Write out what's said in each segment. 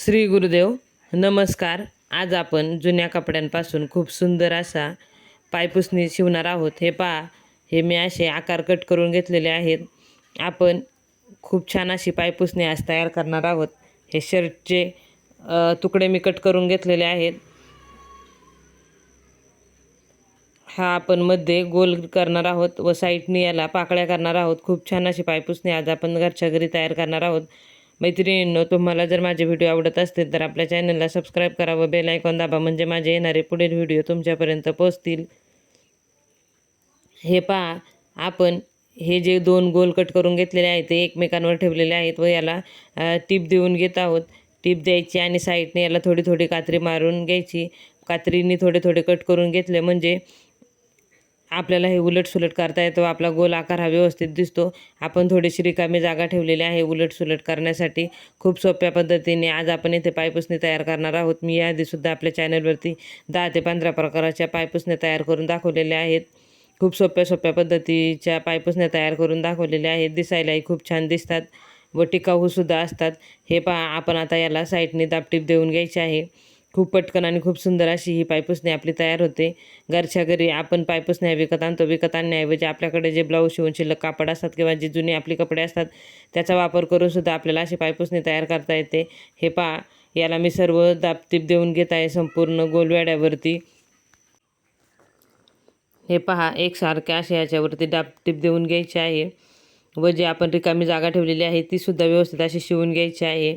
श्री गुरुदेव नमस्कार. आज आपण जुन्या कपड्यांपासून खूप सुंदर असा पायपुसणी शिवणार आहोत. हे पहा हे मी असे आकार कट करून घेतलेले आहेत. आपण खूप छान अशी पायपुसणी आज तयार करणार आहोत. हे शर्टचे तुकडे मी कट करून घेतलेले आहेत. हा आपण मध्ये गोल करणार आहोत व साईडनी याला पाकळ्या करणार आहोत. खूप छान अशी पायपुसणी आज आपण घरच्या घरी तयार करणार आहोत. मैत्रिणींनो तुम्हाला जर माझे व्हिडिओ आवडत असतील तर आपल्या चॅनलला सबस्क्राईब करा व बेल आयकॉन दाबा म्हणजे माझे येणारे पुढील व्हिडिओ तुमच्यापर्यंत पोहोचतील. हे पहा आपण हे जे दोन गोल कट करून घेतलेले आहेत ते एकमेकांवर ठेवलेले आहेत व याला टीप देऊन घेत आहोत. टीप द्यायची आणि साईडने याला थोडी थोडी कात्री मारून घ्यायची. कात्रीने थोडे थोडे कट करून घेतले म्हणजे आपल्याला हे उलट सुलट करता येतो. आपला गोल आकार हा व्यवस्थित दिसतो. आपण थोडीशी रिकामी जागा ठेवलेली आहे उलट सुलट करण्यासाठी. खूप सोप्या पद्धतीने आज आपण इथे पायपुसणी तयार करणार आहोत. मी याआधीसुद्धा आपल्या चॅनलवरती दहा ते पंधरा प्रकाराच्या पायपुसण्या तयार करून दाखवलेल्या आहेत. खूप सोप्या सोप्या पद्धतीच्या पायपुसण्या तयार करून दाखवलेल्या आहेत. दिसायलाही खूप छान दिसतात व टिकाऊसुद्धा असतात. हे पहा आपण आता याला साईडने दापटीप देऊन घ्यायचे आहे. खूप पटकन आणि खूप सुंदर अशी ही पायपुसणी आपली तयार होते. घरच्या घरी आपण पायपुसण्या विकत आणतो. विकत आणण्याऐवजी आपल्याकडे जे ब्लाऊज शिवून शिल्लक कापड असतात किंवा जे जुने आपले कपडे असतात त्याचा वापर करून सुद्धा आपल्याला अशी पायपुसणी तयार करता येते. हे पहा याला मी सर्व दापतीप देऊन घेत आहे संपूर्ण गोलवाड्यावरती. हे पहा एकसारख्या अशा याच्यावरती दापटीप देऊन घ्यायचे आहे. व जे आपण रिकामी जागा ठेवलेली आहे तीसुद्धा व्यवस्थित अशी शिवून घ्यायची आहे.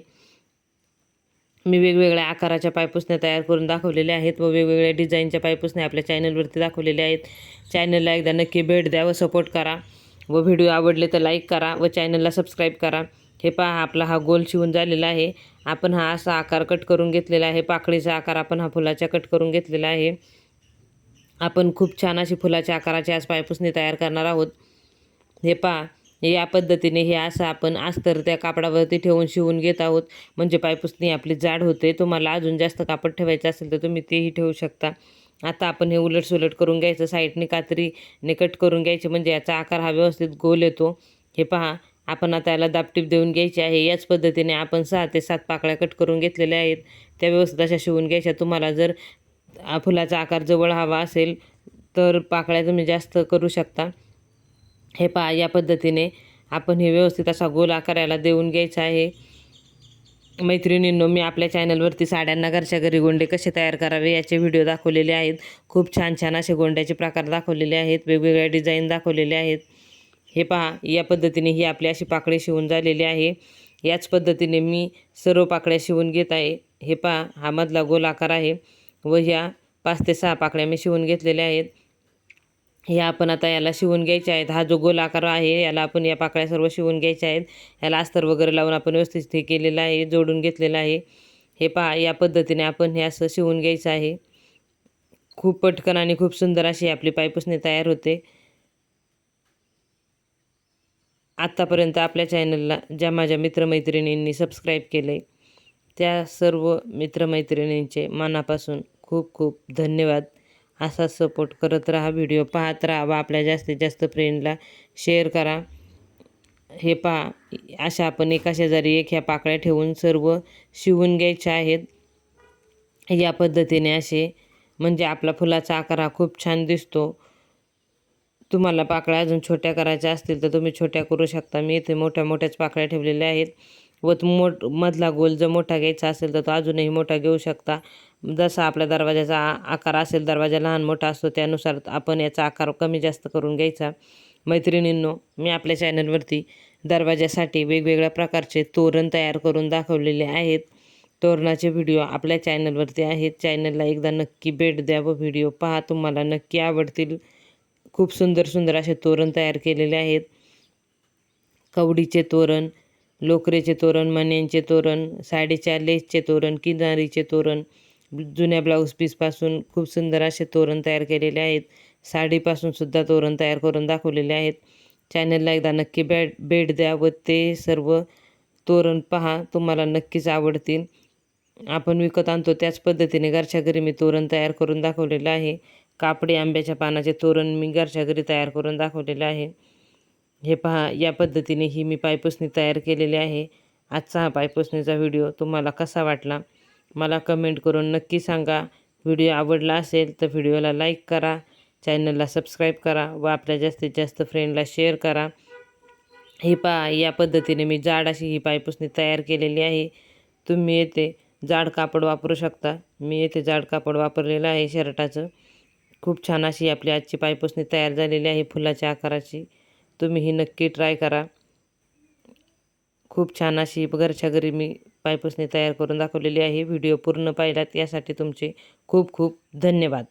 मी वेगवेगळ्या आकाराच्या पायपुसण्या तयार करून दाखवलेल्या आहेत व वेगवेगळ्या डिझाईनच्या पायपुसण्या आपल्या चॅनलवरती दाखवलेल्या आहेत. चॅनलला एकदा नक्की भेट द्या व सपोर्ट करा व व्हिडिओ आवडले तर लाईक करा व चॅनलला सबस्क्राईब करा. हे पहा आपला हा गोल शिवून झालेला आहे. आपण हा असा आकार कट करून घेतलेला आहे. पाकळीचा आकार आपण हा फुलाचा कट करून घेतलेला आहे. आपण खूप छान अशी फुलाच्या आकाराची आज पायपुसणी तयार करणार आहोत. हे पहा या पद्धतीने हे असं आपण अस्तर त्या कापडावरती ठेवून शिवून घेत आहोत. म्हणजे पायपुसणी आपली जाड होते. तुम्हाला अजून जास्त कापड ठेवायचं असेल तर तुम्ही तेही ठेवू शकता. आता आपण हे उलट सुलट करून घ्यायचं. साईडने कात्रीने कट करून घ्यायचे. म्हणजे याचा आकार हा व्यवस्थित गोल येतो. हे पहा. आपण आता याला दापटीप देऊन घ्यायची आहे. याच पद्धतीने आपण सहा ते सात पाकळ्या कट करून घेतलेल्या आहेत. त्या व्यवस्थित अशा शिवून घ्यायच्या. तुम्हाला जर फुलाचा आकार जवळ हवा असेल तर पाकळ्या तुम्ही जास्त करू शकता. हे पहा या पद्धतीने आपण हे व्यवस्थित असा गोल आकाराला देऊन घ्यायचा आहे. मैत्रिणींनो मी आपल्या चॅनलवरती साड्यांना घरच्या घरी गोंडे कसे तयार करावे याचे व्हिडिओ दाखवलेले आहेत. खूप छान छान असे गोंड्याचे प्रकार दाखवलेले आहेत वेगवेगळ्या डिझाईन दाखवलेले आहेत. हे पहा या पद्धतीने ही आपली अशी पाकळी शिवून झालेली आहे. याच पद्धतीने मी सर्व पाकळ्या शिवून घेत आहे. हे पहा हा मधला गोल आकार आहे व ह्या पाच ते सहा पाकळ्या मी शिवून घेतलेल्या आहेत. ह्या आपण आता याला शिवून घ्यायच्या आहेत. हा जो गोल आकार आहे याला आपण या पाकळ्या सर्व शिवून घ्यायच्या आहेत. याला अस्तर वगैरे लावून आपण व्यवस्थित हे केलेलं आहे जोडून घेतलेलं आहे. हे पहा या पद्धतीने आपण हे असं शिवून घ्यायचं आहे. खूप पटकन आणि खूप सुंदर अशी आपली पायपुसणी तयार होते. आत्तापर्यंत आपल्या चॅनलला ज्या माझ्या मित्रमैत्रिणींनी सबस्क्राईब केलं आहे त्या सर्व मित्रमैत्रिणींचे मनापासून खूप खूप धन्यवाद. असा सपोर्ट करत राहा. व्हिडिओ पाहत राहा व आपल्या जास्तीत जास्त फ्रेंडला शेअर करा. हे पहा. अशा आपण एका शेजारी एक ह्या पाकळ्या ठेवून सर्व शिवून घ्यायच्या आहेत. या पद्धतीने असे. म्हणजे आपला फुलाचा आकार हा खूप छान दिसतो. तुम्हाला पाकळ्या अजून छोट्या करायच्या असतील तर तुम्ही छोट्या करू शकता. मी इथे मोठ्या मोठ्याच पाकळ्या ठेवलेल्या आहेत. व मोठ मधला गोल जर मोठा घ्यायचा असेल तर तो अजूनही मोठा घेऊ शकता. जसा आपल्या दरवाजाचा आकार असेल दरवाजा लहान मोठा असतो त्यानुसार आपण याचा आकार कमी जास्त करून घ्यायचा. मैत्रिणींनो मी आपल्या चॅनलवरती दरवाजासाठी वेगवेगळ्या प्रकारचे तोरण तयार करून दाखवलेले आहेत. तोरणाचे व्हिडिओ आपल्या चॅनलवरती आहेत. चॅनलला एकदा नक्की भेट द्या व व्हिडिओ पहा. तुम्हाला नक्की आवडतील. खूप सुंदर सुंदर असे तोरण तयार केलेले आहेत. कवडीचे तोरण लोकरेचे तोरण मण्यांचे तोरण साडीच्या लेसचे तोरण किनारीचे तोरण जुन्या ब्लाऊज पीसपासून खूप सुंदर असे तोरण तयार केलेले आहेत. साडीपासून सुद्धा तोरण तयार करून दाखवलेले आहेत. चॅनलला एकदा नक्की भेट भेट द्या व ते सर्व तोरण पहा तुम्हाला नक्कीच आवडतील. आपण विकत आणतो त्याच पद्धतीने घरच्या घरी मी तोरण तयार करून दाखवलेलं आहे. कापडी आंब्याच्या पानाचे तोरण मी घरच्या घरी तयार करून दाखवलेलं आहे. हे पहा या पद्धतीने ही मी पायपुसणी तयार केलेली आहे. आजचा हा पायपुसणीचा व्हिडिओ तुम्हाला कसा वाटला? मला कमेंट करून नक्की सांगा. व्हिडिओ आवडला असेल तर व्हिडिओला लाईक करा. चॅनलला सबस्क्राईब करा व आपल्या जास्तीत जास्त फ्रेंडला शेअर करा. ही पा या पद्धतीने मी जाड अशी ही पायपुसणी तयार केलेली आहे. तुम्ही येथे जाड कापड वापरू शकता. मी येथे जाड कापड वापरलेलं आहे शर्टाचं. खूप छान अशी आपली आजची पायपुसणी तयार झालेली आहे फुलाच्या आकाराची. तुम्ही ही नक्की ट्राय करा. खूप छान अशी घरच्या घरी मी पायपुसणी तयार करून दाखवलेली आहे. व्हिडिओ पूर्ण पाहिलात यासाठी तुमचे खूप खूप धन्यवाद.